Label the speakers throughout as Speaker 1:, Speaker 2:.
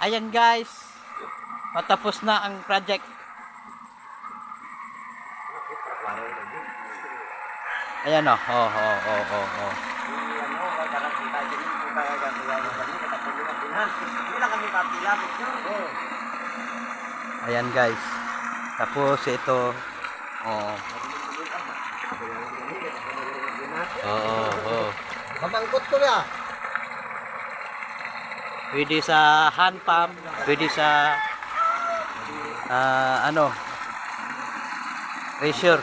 Speaker 1: Ayan guys. Matapos na ang project. Ayan o. Oh, oh, oh, oh, oh. Ayan guys. Tapos ito. Oh. Oo, oo.
Speaker 2: Pamangkot ko ya.
Speaker 1: Pwede sa hand pump, pwede sa ah, ano pressure.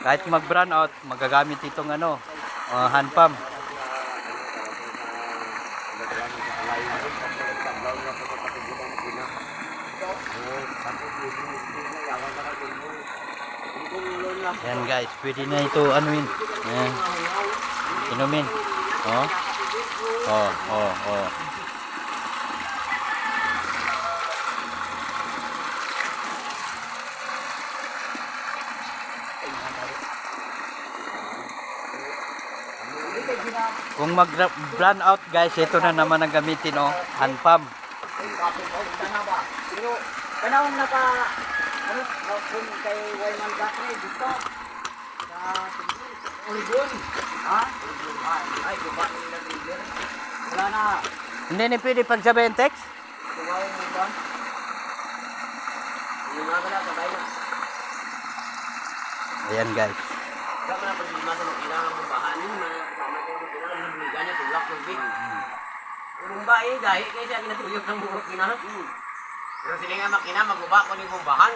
Speaker 1: Kahit mag-brown out, magagamit itong ano, ah, hand pump. Yan guys, pwede na ito anuin. Yan. Inumin. Oh. Oh, oh, oh. Kung mag-run out guys, ito na naman ang gamitin oh, hand pump.
Speaker 2: Pero panahon na ka ano kung kay Wayman Gatre dito sa Uligon. Ha? Uligon. Ay, guba ni na leader. Wala na.
Speaker 1: Hindi ni pwede pagsabihin text?
Speaker 2: Tuwaw mo ba? Yung mga na sabay na.
Speaker 1: Ayan guys.
Speaker 2: Wala na pag lima sa kailangan mo bahanin na kasama ko yung kailangan ng liga niya tulak ng big. Kung ba eh, dahil kaya siya kinatuyok ng buhok kina. Pero sila nga makina, maguba ko ni kumbahan.